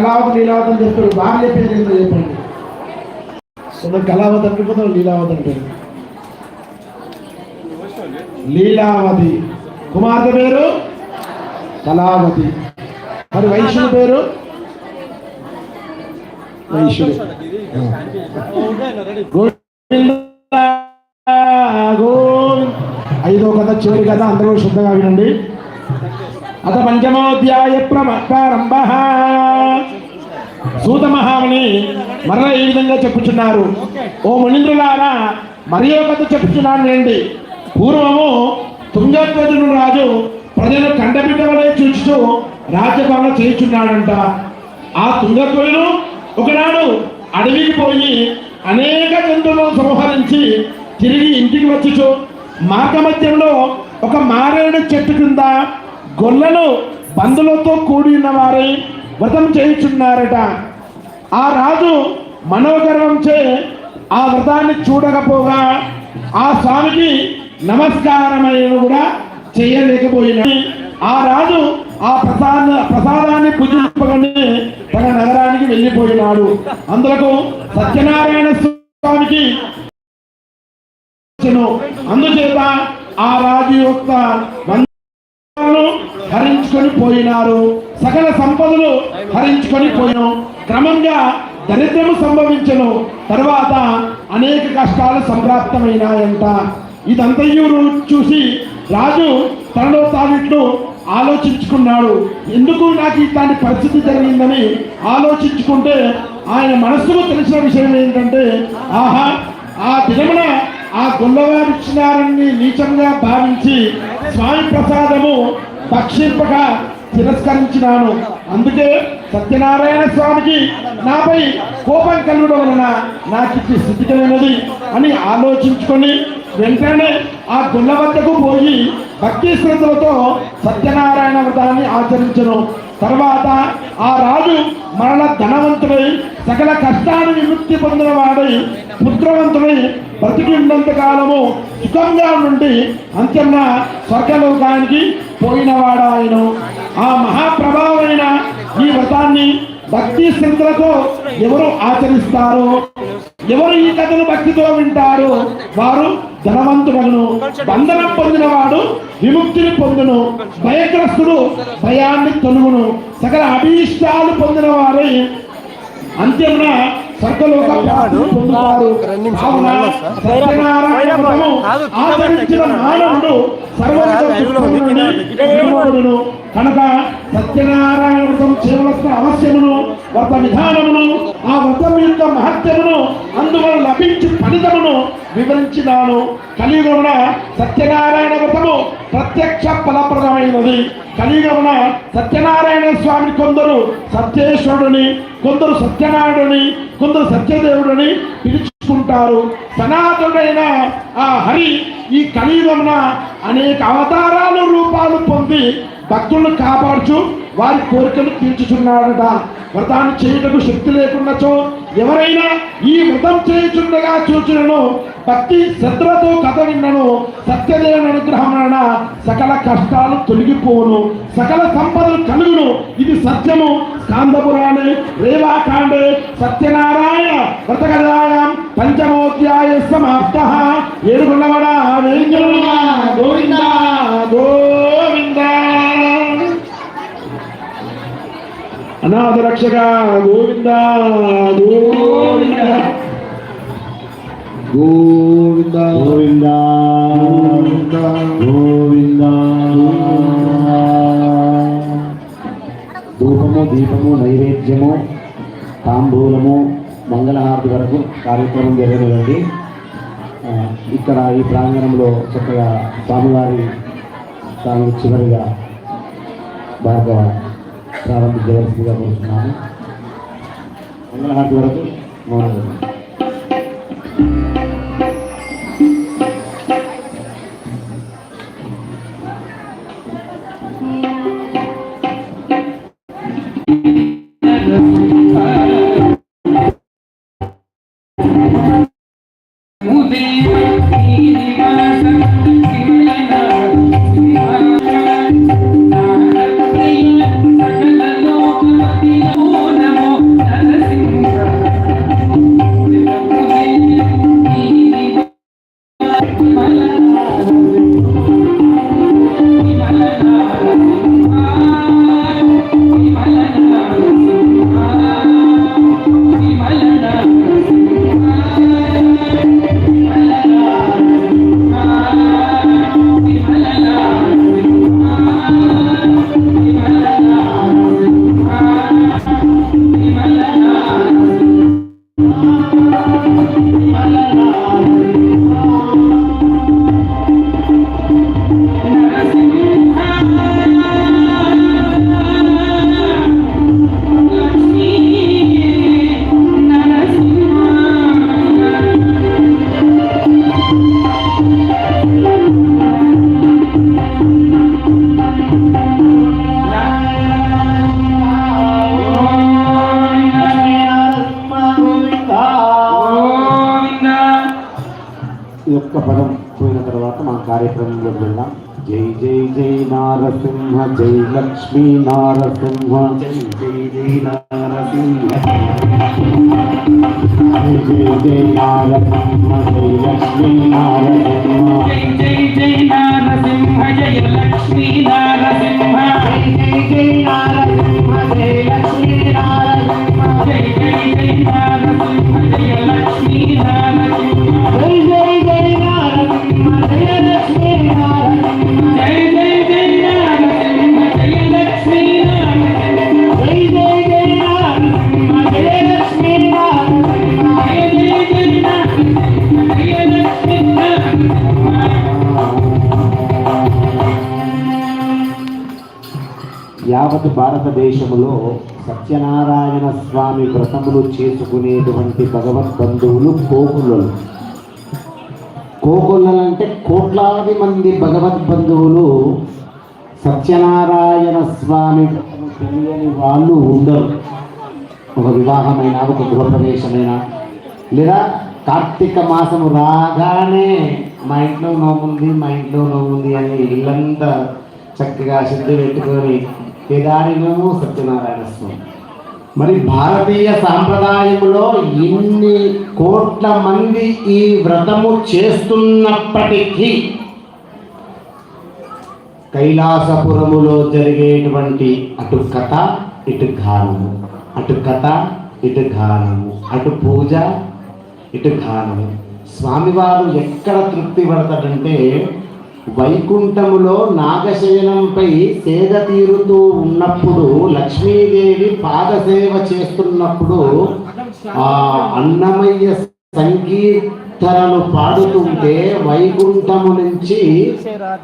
కళావతి లీలావతి చెప్తారు. భార్య పేరు ఏంటో చెప్పండి. కొందరు కళావతి అంటే కొందరు లీలావతి అంటారు లీలావతి. కుమార్తె పేరు? కళావతి. మరి వైశ్యుని పేరు? వైశ్యుడు. ఐదో కథ చివరి కథ అందరూ శుద్ధంగా వినండి. అత పంచమోధ్యాయ ప్రమ- ప్రారంభ సూత మహాముని మరల ఈ విధంగా చెప్పుచున్నారు. ఓ మునింద్రులారా మరి కథ చెప్పుచున్నాను రండి పూర్వము తుంగధ్వజుడు రాజు ప్రజలు కండబిడ్డ వలె చూచుతూ రాజ్యపాలన చేయుచున్నాడంట. ఆ తుంగధ్వజుడు ఒకనాడు అడవికి పోయి అనేక జంతువులను సంహరించి తిరిగి ఇంటికి వచ్చుచు మార్గమధ్యంలో ఒక మారేడు చెట్టు కింద గొల్లను బంధులతో కూడి వారై వ్రతం చేయుచున్నారట. ఆ రాజు మనోగర్వంచే ఆ వ్రతాన్ని చూడకపోగా ఆ స్వామికి నమస్కారమైన కూడా చేయలేకపోయిన. ఆ రాజు ఆ ప్రసాద ప్రసాదాన్ని పూజింపగానే తన నగరానికి వెళ్ళిపోయినాడు. అందులకు సత్యనారాయణ స్వామికి అందుచేత ఆ రాజు యొక్క వందనాలను హరించుకొని పోయినారు. సకల సంపదలు హరించుకొని పోయాను. క్రమంగా దరిద్రము సంభవించను. తర్వాత అనేక కష్టాలు సంప్రాప్తమైనాయంట. ఇదంతయు చూసి రాజు తనలో తాగిట్లు ఆలోచించుకున్నాడు. ఎందుకు నాకు ఇట్లాంటి పరిస్థితి జరిగిందని ఆలోచించుకుంటే ఆయన మనస్సుకు తెలిసిన విషయం ఏంటంటే ఆహా ఆ దినమున ఆ గొల్లవారు నీచంగా భావించి స్వామి ప్రసాదము భక్షింపక తిరస్కరించినాను. అందుకే సత్యనారాయణ స్వామికి నాపై కోపం కలగడం వలన నాకు ఇది స్థితికమైనది అని ఆలోచించుకొని వెంటనే ఆ గుళ్ళ వద్దకు పోయి భక్తి శ్రద్ధలతో సత్యనారాయణ వ్రతాన్ని ఆచరించను. తర్వాత ఆ రాజు మరల ధనవంతుడై సకల కష్టాన్ని విముక్తి పొందిన వాడై పుత్రవంతుడై బ్రతికి ఉన్నంత కాలము సుఖంగా నుండి అంత్యన్న స్వర్గలోకానికి పోయినవాడు ఆయన ఆ మహాప్రభావమైన ఈ వ్రతాన్ని భక్తి శ్రద్ధలతో ఎవరు ఆచరిస్తారో? ఎవరు ఈ కథను భక్తితో వింటారో? వారు ధనవంతులను బంధనం పొందినవాడు విముక్తిని పొందును. భయగ్రస్తుడు భయాన్ని తొలుగును. సకల అభీష్టాలు పొందిన వారై అంత్యమున కనుక సత్యనారాయణ వ్రతం చేయవలసిన అవశ్యమును వ్రత విధానమును ఆ వ్రతం యొక్క మహత్యమును అందువల్ల లభించు ఫలితమును వివరించినాను. కలియుగమున సత్యనారాయణ వ్రతము ప్రత్యక్ష ఫలప్రదమైనది. కలియుగమున సత్యనారాయణ స్వామి కొందరు సత్యేశ్వరుడిని కొందరు సత్యనారాయణుని కొందరు సత్యదేవుడని పిలుచుకుంటారు. సనాతనుడైన ఆ హరి ఈ కలియుగమున అనేక అవతారాలు రూపాలు పొంది భక్తులను కాపాడుచు వారి కోరికలు తీర్చుచున్నాడట. వ్రతాన్ని చేయుటకు శక్తి లేకున్నచో ఎవరైనా ఈ వ్రతం చేయుచుండగా చూచునను భక్తి శ్రద్ధతో కథ విన్నను సత్యదేవుని అనుగ్రహం వలన సకల కష్టాలు తొలగిపోవును సకల సంపదలు కలుగును. ఇది సత్యము. స్కాందపురాణే రేవాకాండే సత్యనారాయణ వ్రతకథాయాం పంచమోధ్యాయ సమాప్త ఏడుగున్నవడ వేంజలుగా గోవింద గోవింద అనాథ రక్షక గోవింద గోవింద గోవింద గోవింద గోవింద ధూపము దీపము నైవేద్యము తాంబూలము మంగళహారతి వరకు కార్యక్రమం జరగనుంది ఇక్కడ ఈ ప్రాంగణంలో చక్కగా స్వామివారి స్వామి చివరిగా బాగా ప్రారంభించవలసిందిగా కోరుతున్నాను మంగళహారతి వరకు మౌనం లక్ష్మీ నారసింహ జయ జయ నారసింహ జయ జై నారసింహ జై లక్ష్మీ నారసింహ జయ జయ జై నారసింహ జయ లక్ష్మీ నారసింహ జయ జయ నారసింహ జయ లక్ష్మీ యావత్ భారతదేశంలో సత్యనారాయణ స్వామి వ్రతములు చేసుకునేటువంటి భగవత్ బంధువులు కోకులలు కోకులలు అంటే కోట్లాది మంది భగవత్ బంధువులు సత్యనారాయణ స్వామి తెలియని వాళ్ళు ఉండరు. ఒక వివాహమైన ఒక గృహప్రవేశమైన. లేదా కార్తీక మాసము రాగానే మా ఇంట్లో నోముంది మా ఇంట్లో నోముంది అని ఇల్లంతా చక్కగా సిద్ధి పెట్టుకొని కేదారినము సత్యనారాయణ స్వామి. మరి భారతీయ సాంప్రదాయంలో ఇన్ని కోట్ల మంది ఈ వ్రతము చేస్తున్నప్పటికీ కైలాసపురములో జరిగేటువంటి అటు కథ ఇటు గానము. అటు కథ ఇటు గానము. అటు పూజ ఇటు గానము. స్వామివారు ఎక్కడ తృప్తి పడతాడంటే వైకుంఠములో నాగశయనంపై సేద తీరుతూ ఉన్నప్పుడు లక్ష్మీదేవి పాదసేవ చేస్తున్నప్పుడు ఆ అన్నమయ్య సంకీర్తనలు పాడుతుంటే వైకుంఠము నుంచి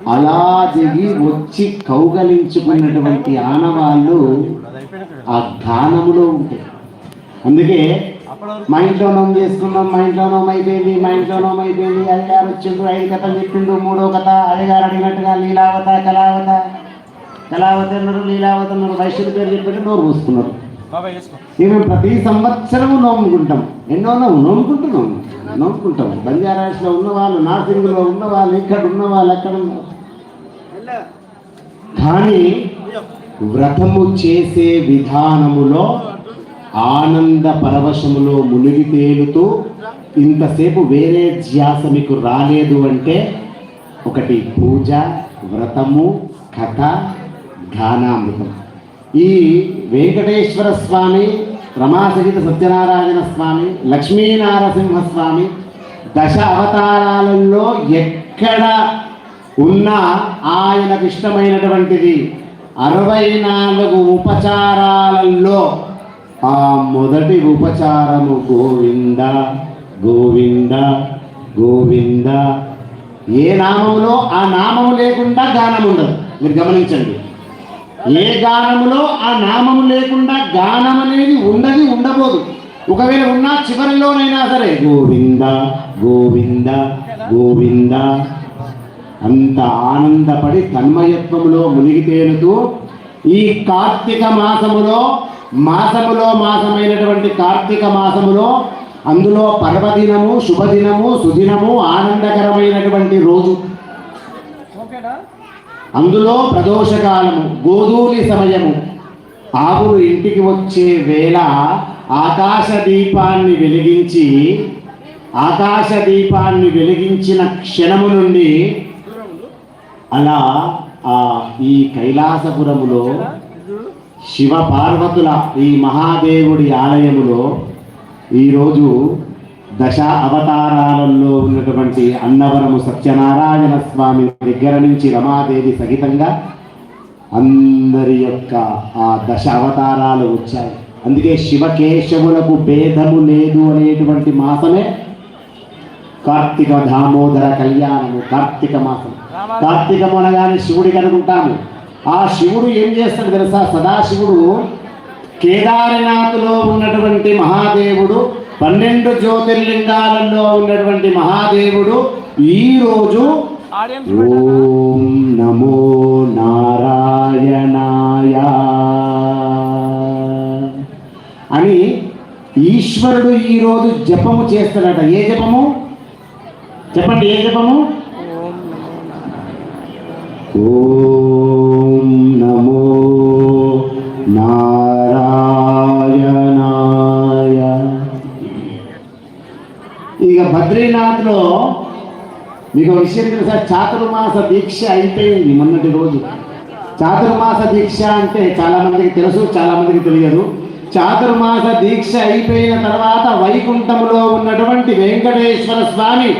అలా దిగి వచ్చి కౌగలించుకున్నటువంటి ఆనవాళ్ళు ఆ గానములో ఉంటాయి అందుకే మా ఇంట్లో నోము చేసుకున్నాం మా ఇంట్లో నోము అయిపోయింది మా ఇంట్లో నోము అయిపోయింది. అయ్యగారు వచ్చిండు ఐదు కథలు చెప్పిండు మూడో కథ. అయ్యగారు అడిగినట్టుగా లీలావత కళావత. కళావతి అన్నారు లీలావతి అన్నారు వైశ్యుడి పేరు చెప్పి నోరు మూసుకున్నారు. మేము ప్రతి సంవత్సరము నోముకుంటాం. ఎన్నో నోము నోముకుంటున్నాం నోముకుంటాం బంజారాస్లో ఉన్న వాళ్ళు నార్సింగ్లో ఉన్న వాళ్ళు ఇక్కడ ఉన్న వాళ్ళు అక్కడ కానీ వ్రతము చేసే విధానములో ఆనంద పరవశములో మునిగి తేలుతూ ఇంతసేపు వేరే ధ్యాస మీకు రాలేదు అంటే ఒకటి పూజ వ్రతము కథ గానామృతం ఈ వెంకటేశ్వర స్వామి రమాసహిత సత్యనారాయణ స్వామి లక్ష్మీనారసింహ స్వామి దశ అవతారాలలో ఎక్కడ ఉన్నా ఆయనకు ఇష్టమైనటువంటిది అరవై నాలుగు ఉపచారాలలో ఆ మొదటి ఉపచారము గోవింద గోవింద గోవింద. ఏ నామములో ఆ నామము లేకుండా గానం ఉండదు మీరు గమనించండి. ఏ గానములో ఆ నామము లేకుండా గానం అనేది ఉండదు ఉండబోదు. ఒకవేళ ఉన్నా చివరిలోనైనా సరే గోవింద గోవింద గోవింద. అంత ఆనందపడి తన్మయత్వంలో మునిగి తేలుతూ ఈ కార్తీక మాసములో మాసములో మాసమైనటువంటి కార్తీక మాసములో అందులో పర్వదినము శుభదినము సుదినము ఆనందకరమైనటువంటి రోజు. అందులో ప్రదోషకాలము గోధూలి సమయము. ఆవులు ఇంటికి వచ్చే వేళ ఆకాశ దీపాన్ని వెలిగించి ఆకాశ దీపాన్ని వెలిగించిన క్షణము నుండి అలా ఆ ఈ కైలాసపురములో శివ పార్వతుల ఈ మహాదేవుడి ఆలయములో ఈరోజు దశ అవతారాలలో ఉన్నటువంటి అన్నవరము సత్యనారాయణ స్వామి దగ్గర నుంచి రమాదేవి సహితంగా అందరి యొక్క ఆ దశ అవతారాలు వచ్చాయి. అందుకే శివకేశవులకు భేదము లేదు అనేటువంటి మాసమే కార్తీక దామోదర కళ్యాణము కార్తీక మాసం. కార్తీకము అనగానే శివుడికి అనుకుంటాము. ఆ శివుడు ఏం చేస్తాడు తెలుసా? సదాశివుడు కేదారనాథ్లో ఉన్నటువంటి మహాదేవుడు పన్నెండు జ్యోతిర్లింగాలలో ఉన్నటువంటి మహాదేవుడు ఈ రోజు ఓం నమో నారాయణాయ. అని ఈశ్వరుడు ఈరోజు జపము చేస్తాడట. ఏ జపము? చెప్పండి ఏ జపము? ఓం నమో నారాయణాయ ఇక బద్రీనాథ్లో మీకు ఒక విషయం తెలుసా చాతుర్మాస దీక్ష అయిపోయింది మొన్నటి రోజు చాతుర్మాస దీక్ష అంటే చాలా మందికి తెలుసు చాలా మందికి తెలియదు చాతుర్మాస దీక్ష అయిపోయిన తర్వాత వైకుంఠంలో ఉన్నటువంటి వెంకటేశ్వర స్వామి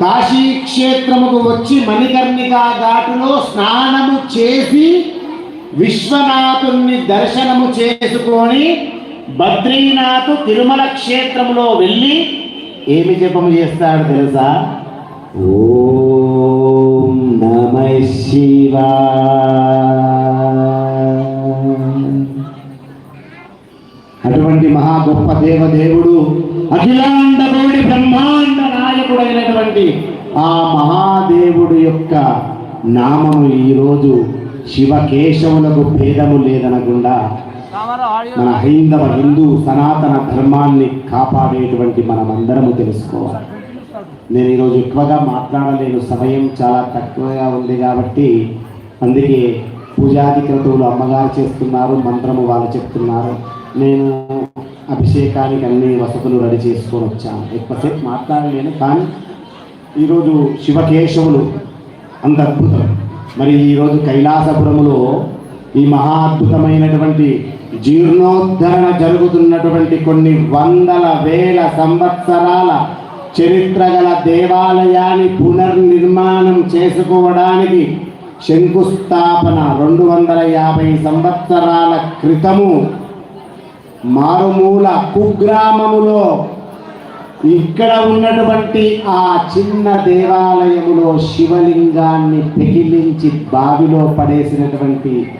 కాశీ క్షేత్రముకు వచ్చి మణికర్ణికా ఘాటులో స్నానము చేసి విశ్వనాథుణ్ణి దర్శనము చేసుకొని బద్రీనాథ్ తిరుమల క్షేత్రములో వెళ్ళి ఏమి జపము చేస్తాడు తెలుసా? ఓం నమ అటువంటి మహా గొప్ప దేవదేవుడు అఖిలాండ కోడి బ్రహ్మాండ నాయకుడైనటువంటి ఆ మహాదేవుడు యొక్క నామము ఈరోజు శివకేశవులకు భేదము లేదనకుండా మన హైందవ హిందూ సనాతన ధర్మాన్ని కాపాడేటువంటి మనమందరము తెలుసుకోవాలి. నేను ఈరోజు ఎక్కువగా మాట్లాడలేను సమయం చాలా తక్కువగా ఉంది కాబట్టి అందుకే పూజాది క్రతువులు అమ్మగారు చేస్తున్నారు మంత్రము వాళ్ళు చెప్తున్నారు. నేను అభిషేకానికి అన్ని వసతులు రెడీ చేసుకొని వచ్చాను. ఎక్కువసేపు మాట్లాడలేను కానీ ఈరోజు శివకేశవులు అంత అద్భుతం. మరి ఈరోజు కైలాసపురములో ఈ మహా అద్భుతమైనటువంటి జీర్ణోద్ధరణ జరుగుతున్నటువంటి కొన్ని వందల వేల సంవత్సరాల చరిత్ర గల దేవాలయాన్ని పునర్నిర్మాణం చేసుకోవడానికి శంకుస్థాపన రెండు వందల యాభై సంవత్సరాల క్రితము మారుమూల కుగ్రామములో ఇక్కడ ఉన్నటువంటి ఆ చిన్న దేవాలయములో శివలింగాన్ని పెకిలించి బావిలో పడేసినటువంటి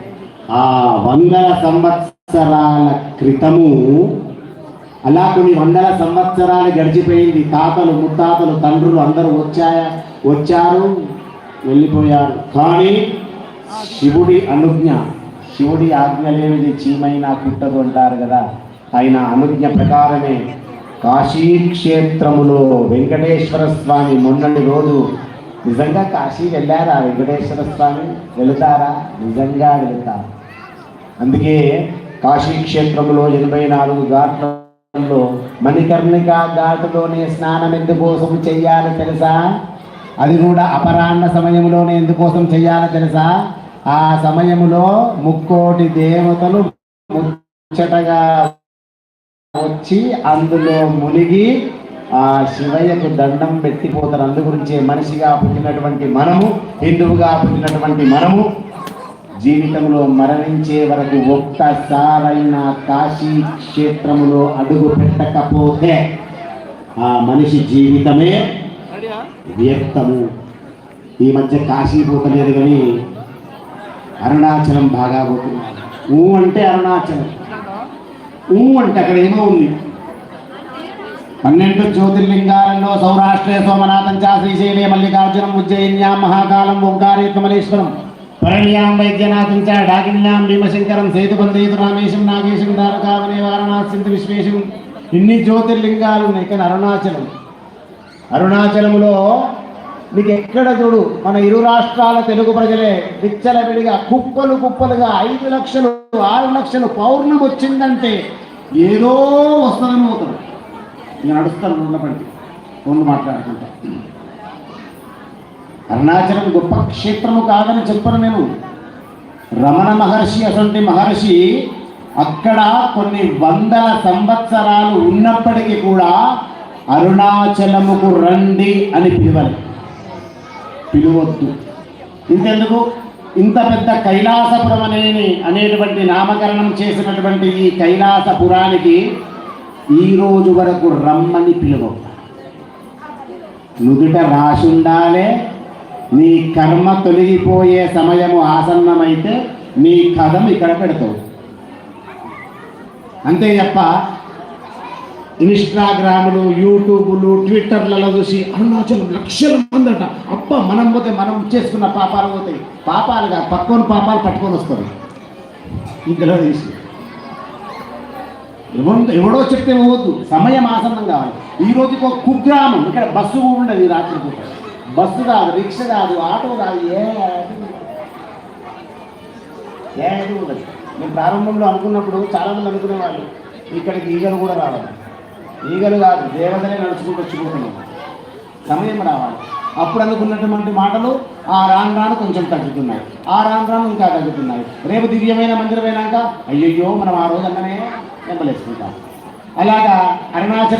ఆ వందల సంవత్సరాల క్రితము అలా కొన్ని వందల సంవత్సరాలు గడిచిపోయింది. తాతలు ముత్తాతలు తండ్రులు అందరూ వచ్చాయ? వచ్చారు వెళ్ళిపోయారు. కానీ శివుడి అనుజ్ఞ శివుడి ఆజ్ఞ లేనిది చీమైనా పుట్టదు అంటారు కదా. ఆయన అనుజ్ఞ ప్రకారమే కాశీక్షేత్రములో వెంకటేశ్వర స్వామి మొన్నటి రోజు నిజంగా కాశీ వెళ్ళారా? వెంకటేశ్వర స్వామి వెళతారా? నిజంగా వెళతారు? అందుకే కాశీక్షేత్రంలో ఎనభై నాలుగు ఘాట్లలో మణికర్ణిక ఘాటులోనే స్నానం ఎందుకోసం చెయ్యాలి తెలుసా? అది కూడా అపరాహ్న సమయంలోనే ఎందుకోసం చెయ్యాలి తెలుసా? ఆ సమయములో ముక్కోటి దేవతలు ముచ్చటగా వచ్చి అందులో మునిగి ఆ శివయ్యకు దండం పెట్టిపోతారు. అందు గురించే మనిషిగా పుట్టినటువంటి మనము హిందువుగా పుట్టినటువంటి మనము జీవితంలో మరణించే వరకు ఒక్కసారైనా కాశీ క్షేత్రములో అడుగు పెట్టకపోతే ఆ మనిషి జీవితమే వ్యక్తము ఈ మధ్య కాశీ పోతలేదు కానీ అరుణాచలం బాగా పోతుంది ఊ అంటే అరుణాచలం. ఊ అంటే అక్కడ ఏమో ఉంది. పన్నెండు జ్యోతిర్లింగాలలో సౌరాష్ట్రే సోమనాథం చా శ్రీశైలే మల్లికార్జునం ఉజ్జయిన్యాం మహాకాలం ఓంకారే కమలేశ్వరం పరణ్యాం వైద్యనాథం చ డాకిన్యాం భీమశంకరం సేతుబంధేతు రామేశం నాగేశం ద్వారకావనే వారణాసింతు విశ్వేశం. ఇన్ని జ్యోతిర్లింగాలు ఉన్నాయి కానీ అరుణాచలం. అరుణాచలములో మీకు ఎక్కడ చూడు మన ఇరు రాష్ట్రాల తెలుగు ప్రజలే విచ్చలవిడిగా కుప్పలు కుప్పలుగా ఐదు లక్షలు ఆరు లక్షలు పౌర్ణం వచ్చిందంటే ఏదో వస్తుందని పోతాడు నేను నడుస్తాను ఉన్నప్పటికీ ఫోన్లు మాట్లాడుకుంటా. అరుణాచలం గొప్ప క్షేత్రము కాదని చెప్పను నేను. రమణ మహర్షి అటువంటి మహర్షి అక్కడ కొన్ని వందల సంవత్సరాలు ఉన్నప్పటికీ కూడా అరుణాచలముకు రండి అని పిలవలేదు. పిలువద్దు. ఇంతెందుకు? ఇంత పెద్ద కైలాసపురం అనేని అనేటువంటి నామకరణం చేసినటువంటి ఈ కైలాసపురానికి ఈ రోజు వరకు రమ్మని పిలువ నుదుట రాసుండాలే నీ కర్మ తొలగిపోయే సమయము ఆసన్నమైతే నీ కథం ఇక్కడ పెడతావు. అంతే తప్ప ఇన్స్టాగ్రాములు యూట్యూబులు ట్విట్టర్లలో చూసి అరుణాచలం లక్షల మంది అట. అప్ప మనం పోతే మనం చేసుకున్న పాపాలు పోతాయి పాపాలుగా పక్కన పాపాలు పట్టుకొని వస్తారు. ఇందులో తీసి. ఎవడో చెప్తే పోవద్దు. సమయం ఆసన్నం కావాలి. ఈ రోజుకి ఒక కుగ్రామం ఇక్కడ బస్సు ఉండదు ఈ రాత్రి బస్సు కాదు రిక్ష కాదు ఆటో కాదు ఏ ఏది ఉండదు. నేను ప్రారంభంలో అనుకున్నప్పుడు చాలా మంది అనుకునేవాళ్ళు ఇక్కడికి ఈగలు కూడా రావాలి ఈగలు కాదు దేవతలే నడుచుకుంటూ వచ్చుకుంటున్నాం సమయం రావాలి. అప్పుడు అనుకున్నటువంటి మాటలు ఆ రాను రాను కొంచెం తగ్గుతున్నాయి. ఆ రాను రాను ఇంకా తగ్గుతున్నాయి. రేపు దివ్యమైన మందిరం అయినాక అయ్యయ్యో మనం ఆ రోజు అన్ననే వెంబలేసుకుంటాం అలాగా అరుణాచలం